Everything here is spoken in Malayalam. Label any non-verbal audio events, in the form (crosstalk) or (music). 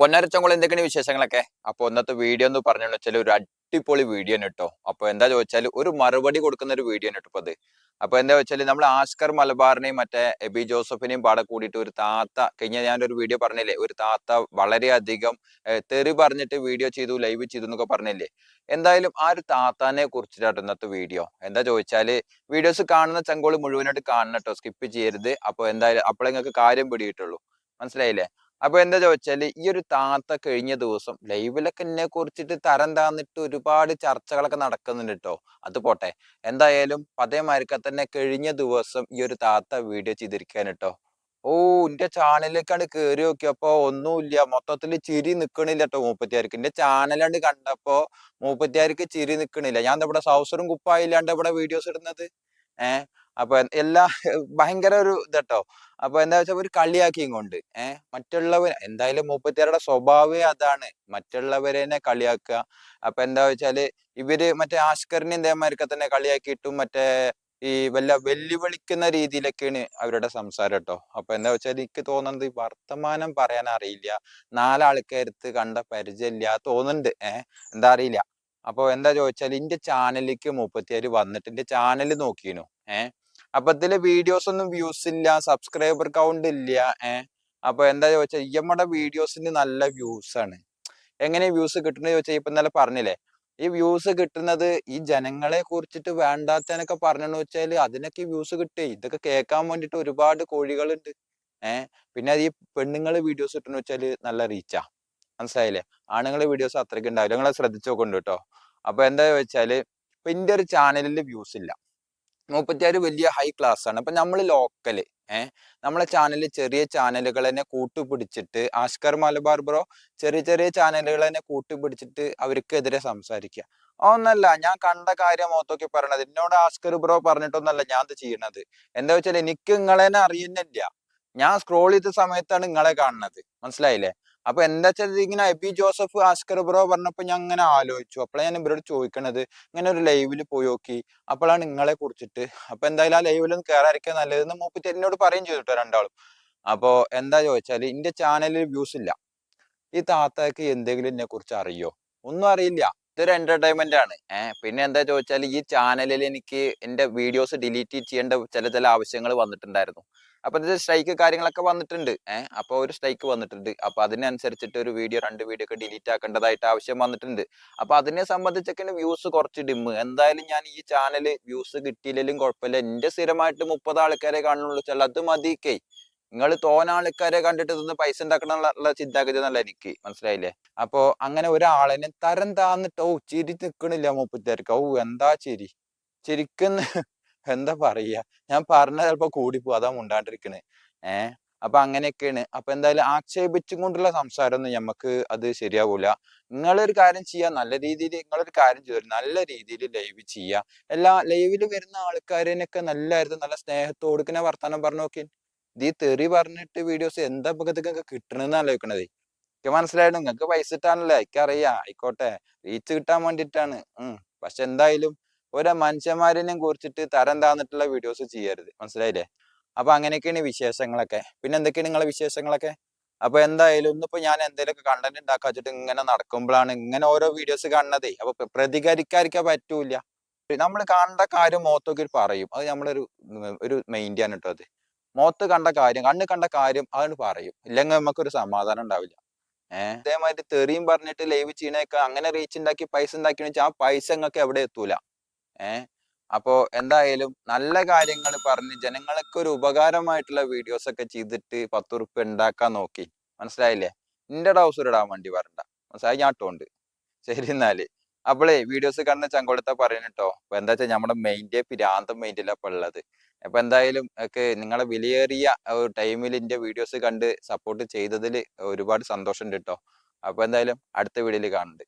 പൊന്നരച്ചങ്കുളം എന്തൊക്കെയാണ് വിശേഷങ്ങളൊക്കെ? അപ്പൊ ഇന്നത്തെ വീഡിയോ എന്ന് പറഞ്ഞു വെച്ചാൽ ഒരു അടിപൊളി വീഡിയോ കിട്ടോ അപ്പൊ എന്താ ചോദിച്ചാൽ ഒരു മറുപടി കൊടുക്കുന്ന ഒരു വീഡിയോ കിട്ടും അത്. അപ്പൊ എന്താ വെച്ചാൽ നമ്മൾ ആസ്കർ മലബാറിനെയും മറ്റേ എബി ജോസഫിനെയും പാടെ കൂടിയിട്ട് ഒരു താത്ത കഴിഞ്ഞ ഞാനൊരു വീഡിയോ പറഞ്ഞില്ലേ? ഒരു താത്ത വളരെയധികം തെറി പറഞ്ഞിട്ട് വീഡിയോ ചെയ്തു ലൈവ് ചെയ്തു എന്നൊക്കെ പറഞ്ഞില്ലേ? എന്തായാലും ആ ഒരു താത്താനെ കുറിച്ചിട്ടാണ് ഇന്നത്തെ വീഡിയോ എന്താ ചോദിച്ചാൽ വീഡിയോസ് കാണുന്ന ചങ്കോൾ മുഴുവനായിട്ട് കാണണം കേട്ടോ സ്കിപ്പ് ചെയ്യരുത്. അപ്പൊ എന്തായാലും അപ്പോൾ നിങ്ങൾക്ക് കാര്യം പിടിയിട്ടുള്ളൂ മനസ്സിലായില്ലേ? അപ്പൊ എന്താ ചോദിച്ചാൽ ഈ ഒരു താത്ത കഴിഞ്ഞ ദിവസം ലൈവിലൊക്കെ എന്നെ കുറിച്ചിട്ട് തരം താന്നിട്ട് ഒരുപാട് ചർച്ചകളൊക്കെ നടക്കുന്നുണ്ട് കേട്ടോ അത് പോട്ടെ. എന്തായാലും അതേമാതിരിക്കെ തന്നെ കഴിഞ്ഞ ദിവസം ഈ ഒരു താത്ത വീഡിയോ ചെയ്തിരിക്കാൻ കേട്ടോ ഓ എന്റെ ചാനലിലേക്കാണ് കേറി നോക്കിയപ്പോ ഒന്നുമില്ല മൊത്തത്തിൽ ചിരി നിക്കണില്ല കേട്ടോ മൂപ്പത്തിയാർക്ക്. എന്റെ ചാനലാണ്ട് കണ്ടപ്പോ മൂപ്പത്തിയാർക്ക് ചിരി നിക്കണില്ല. ഞാൻ ഇവിടെ സൗസറും കുപ്പായില്ലാണ്ട് ഇവിടെ വീഡിയോസ് ഇടുന്നത്. ഏഹ് അപ്പൊ എല്ലാ ഭയങ്കര ഒരു ഇതട്ടോ അപ്പൊ എന്താ വെച്ചാൽ ഒരു കളിയാക്കിയും കൊണ്ട്. ഏഹ് മറ്റുള്ളവർ എന്തായാലും മൂപ്പത്തിയാരുടെ സ്വഭാവമേ അതാണ്. മറ്റുള്ളവരെ കളിയാക്കുക. അപ്പൊ എന്താ വെച്ചാൽ ഇവർ മറ്റേ ആഷ്കറിനെയും ഇതേമാതിരിക്കെ തന്നെ കളിയാക്കിയിട്ടും മറ്റേ ഈ വല്ല വെല്ലുവിളിക്കുന്ന രീതിയിലൊക്കെയാണ് അവരുടെ സംസാരം കേട്ടോ. അപ്പൊ എന്താ വെച്ചാൽ എനിക്ക് തോന്നുന്നത് ഈ വർത്തമാനം പറയാൻ അറിയില്ല. നാലാൾക്കാരത്ത് കണ്ട പരിചയമില്ല തോന്നുന്നുണ്ട്. ഏഹ് എന്താ അറിയില്ല. അപ്പൊ എന്താ ചോദിച്ചാൽ ഇന്റെ ചാനലിലേക്ക് മുപ്പത്തിയാറ് വന്നിട്ട് എന്റെ ചാനൽ നോക്കിയിരുന്നു ഏഹ് അപ്പൊ ഇതിൽ വീഡിയോസ് ഒന്നും വ്യൂസ് ഇല്ല സബ്സ്ക്രൈബർ കൗണ്ട് ഇല്ല ഏഹ് അപ്പൊ എന്താ ചോദിച്ചാൽ ഇയമ്മയുടെ വീഡിയോസിന് നല്ല വ്യൂസ് ആണ്. എങ്ങനെ വ്യൂസ് കിട്ടുന്നത് ചോദിച്ചാൽ ഇപ്പൊ ഇന്നലെ പറഞ്ഞില്ലേ ഈ വ്യൂസ് കിട്ടുന്നത് ഈ ജനങ്ങളെ കുറിച്ചിട്ട് വേണ്ടാത്തനൊക്കെ പറഞ്ഞെന്ന് വെച്ചാൽ അതിനൊക്കെ വ്യൂസ് കിട്ടേ. ഇതൊക്കെ കേൾക്കാൻ വേണ്ടിട്ട് ഒരുപാട് കോഴികളുണ്ട് ഏഹ് പിന്നെ അത് ഈ പെണ്ണുങ്ങൾ വീഡിയോസ് ഇട്ടെന്ന് വെച്ചാൽ നല്ല റീച്ചാ മനസ്സിലായില്ലേ? ആണുങ്ങളെ വീഡിയോസ് അത്രയ്ക്ക് ഉണ്ടാവില്ല. നിങ്ങളെ ശ്രദ്ധിച്ചു നോക്കുന്നുണ്ട് കേട്ടോ അപ്പൊ എന്താ വെച്ചാൽ ഇപ്പൊ ഇന്റെ ഒരു ചാനലിൽ വ്യൂസ് ഇല്ല. മുപ്പത്തിയാറ് വലിയ ഹൈ ക്ലാസ് ആണ്. അപ്പൊ നമ്മൾ ലോക്കൽ ഏഹ് നമ്മളെ ചാനൽ ചെറിയ ചാനലുകൾ തന്നെ കൂട്ടുപിടിച്ചിട്ട് ആസ്കർ മലബാർ ബ്രോ ചെറിയ ചെറിയ ചാനലുകൾ തന്നെ കൂട്ടുപിടിച്ചിട്ട് അവർക്കെതിരെ സംസാരിക്കുക ഒന്നല്ല ഞാൻ കണ്ട കാര്യം മൊത്തമൊക്കെ പറയണത് എന്നോട് ആസ്കർ ബ്രോ പറഞ്ഞിട്ടൊന്നല്ല ഞാൻ ഇത് ചെയ്യണത്. എന്താ വെച്ചാൽ എനിക്ക് നിങ്ങളെന്നെ അറിയുന്നില്ല. ഞാൻ സ്ക്രോൾ ചെയ്ത സമയത്താണ് നിങ്ങളെ കാണുന്നത്. മനസ്സിലായില്ലേ? അപ്പൊ എന്താ വെച്ചാൽ ഇങ്ങനെ എബി ജോസഫ് ആസ്കർ ബ്രോ പറഞ്ഞപ്പോ ഞാൻ അങ്ങനെ ആലോചിച്ചു. അപ്പോഴാണ് ഞാൻ ഇവരോട് ചോദിക്കണത്. ഇങ്ങനെ ഒരു ലൈവിൽ പോയി നോക്കി. അപ്പോഴാണ് നിങ്ങളെ കുറിച്ചിട്ട്. അപ്പൊ എന്തായാലും ആ ലൈവിലൊന്നും കയറാതിരിക്കാൻ നല്ലതെന്ന് മൂപ്പിച്ച് എന്നോട് പറയും ചെയ്തിട്ടോ രണ്ടാളും. അപ്പോ എന്താ ചോദിച്ചാൽ ഇന്റെ ചാനലിൽ വ്യൂസ് ഇല്ല. ഈ താത്തക്ക് എന്തെങ്കിലും എന്നെ കുറിച്ച് അറിയോ? ഒന്നും അറിയില്ല. ഇതൊരു എന്റർടൈൻമെന്റ് ആണ്. ഏഹ് പിന്നെ എന്താ ചോദിച്ചാൽ ഈ ചാനലിൽ എനിക്ക് എന്റെ വീഡിയോസ് ഡിലീറ്റ് ചെയ്യേണ്ട ചില ചില ആവശ്യങ്ങൾ വന്നിട്ടുണ്ടായിരുന്നു. അപ്പൊ ഇത് സ്ട്രൈക്ക് കാര്യങ്ങളൊക്കെ വന്നിട്ടുണ്ട്. ഏഹ് അപ്പൊ ഒരു സ്ട്രൈക്ക് വന്നിട്ടുണ്ട്. അപ്പൊ അതിനനുസരിച്ചിട്ട് ഒരു വീഡിയോ രണ്ട് വീഡിയോ ഒക്കെ ഡിലീറ്റ് ആക്കേണ്ടതായിട്ട് ആവശ്യം വന്നിട്ടുണ്ട്. അപ്പൊ അതിനെ സംബന്ധിച്ചൊക്കെ വ്യൂസ് കുറച്ച് ഡിമ്മ് എന്തായാലും ഞാൻ ഈ ചാനൽ വ്യൂസ് കിട്ടിയില്ലെങ്കിലും കുഴപ്പമില്ല. എന്റെ സ്ഥിരമായിട്ട് മുപ്പത് ആൾക്കാരെ കാണുള്ളൂ. ചില അത് മതിക്കേ നിങ്ങൾ തോന ആൾക്കാരെ കണ്ടിട്ട് ഇതൊന്ന് പൈസ ഉണ്ടാക്കണമെന്നുള്ള ചിന്താഗതി എന്നല്ല എനിക്ക്. മനസ്സിലായില്ലേ? അപ്പോ അങ്ങനെ ഒരാളിനെ തരം താന്നിട്ട് ഓ ചിരി നിക്കണില്ല മുപ്പത്തിയാർക്ക് ഓ എന്താ ചിരി? ചിരിക്കുന്ന (laughs) എന്താ പറയാ? ഞാൻ പറഞ്ഞ ചിലപ്പോ കൂടിപ്പോ അതാ മുണ്ടാണ്ടിരിക്കണേ. ഏഹ് അപ്പൊ അങ്ങനെയൊക്കെയാണ്. അപ്പൊ എന്തായാലും ആക്ഷേപിച്ചും കൊണ്ടുള്ള സംസാരമൊന്നും നമുക്ക് അത് ശരിയാവൂല. നിങ്ങളൊരു കാര്യം ചെയ്യാ. നല്ല രീതിയിൽ നിങ്ങളൊരു കാര്യം ചെയ്തു നല്ല രീതിയിൽ ലൈവ് ചെയ്യുക എല്ലാ ലൈവിൽ വരുന്ന ആൾക്കാരനൊക്കെ നല്ലായിരുന്നു. നല്ല സ്നേഹത്തോടുക്കുന്ന വർത്തമാനം പറഞ്ഞു നോക്കി ഈ തെറി പറഞ്ഞിട്ട് വീഡിയോസ് എന്താ ഇപ്പൊ നിങ്ങൾക്ക് കിട്ടണെന്ന് ആലോചിക്കണത്. എനിക്ക് മനസ്സിലായത് നിങ്ങൾക്ക് പൈസ കിട്ടാനല്ലേ? എനിക്കറിയാം ആയിക്കോട്ടെ. റീച്ച് കിട്ടാൻ വേണ്ടിയിട്ടാണ് ഉം. പക്ഷെ എന്തായാലും ഓരോ മനുഷ്യന്മാരിനെയും കുറിച്ചിട്ട് തരം താന്നിട്ടുള്ള വീഡിയോസ് ചെയ്യരുത്. മനസ്സിലായില്ലേ? അപ്പൊ അങ്ങനെയൊക്കെയാണ് വിശേഷങ്ങളൊക്കെ. പിന്നെ എന്തൊക്കെയാണ് നിങ്ങളെ വിശേഷങ്ങളൊക്കെ? അപ്പൊ എന്തായാലും ഇന്നിപ്പോ ഞാൻ എന്തെങ്കിലുമൊക്കെ കണ്ടന്റ് ഉണ്ടാക്കാൻ വെച്ചിട്ട് ഇങ്ങനെ നടക്കുമ്പോഴാണ് ഇങ്ങനെ ഓരോ വീഡിയോസ് കാണുന്നതേ. അപ്പൊ പ്ര- പ്രതികരിക്കാതിരിക്കാൻ പറ്റൂല നമ്മൾ കാണേണ്ട കാര്യം മുഖത്തൊക്കെ പറയും. അത് നമ്മളൊരു ഒരു മൈൻഡ് കേട്ടോ അത്. മുഖത്ത് കണ്ട കാര്യം കണ്ണ് കണ്ട കാര്യം അതാണ് പറയും. ഇല്ലെങ്കിൽ നമുക്കൊരു സമാധാനം ഉണ്ടാവില്ല. ഏഹ് അതേമാതിരി തെറിയും പറഞ്ഞിട്ട് ലൈവ് ചെയ്യണേക്കെ അങ്ങനെ റീച്ച് ഉണ്ടാക്കി പൈസ ഉണ്ടാക്കി വെച്ചാൽ ആ പൈസ നിങ്ങൾക്ക് എവിടെ എത്തൂല. ഏഹ് അപ്പോ എന്തായാലും നല്ല കാര്യങ്ങൾ പറഞ്ഞ് ജനങ്ങൾക്ക് ഒരു ഉപകാരമായിട്ടുള്ള വീഡിയോസ് ഒക്കെ ചെയ്തിട്ട് പത്ത് ഉറുപ്പ്യ ഉണ്ടാക്കാൻ നോക്കി. മനസ്സിലായില്ലേ? നിന്റെ ഡൗസർ ഇടാൻ വേണ്ടി വരണ്ട മനസ്സിലായി? ഞാൻ ഇട്ടോണ്ട്. ശരി എന്നാൽ. അപ്പോളേ വീഡിയോസ് കണ്ട ചങ്കോളത്തെ അപ്പൊ എന്താ വെച്ചാൽ നമ്മുടെ മെയിന്റെ പിരാന്തം ഇപ്പൊ ഉള്ളത് അപ്പൊ എന്തായാലും ഒക്കെ നിങ്ങളെ വിലയേറിയ ടൈമിൽ എന്റെ വീഡിയോസ് കണ്ട് സപ്പോർട്ട് ചെയ്തതിൽ ഒരുപാട് സന്തോഷമുണ്ട് കേട്ടോ അപ്പൊ എന്തായാലും അടുത്ത വീഡിയോയിൽ കാണുന്നുണ്ട്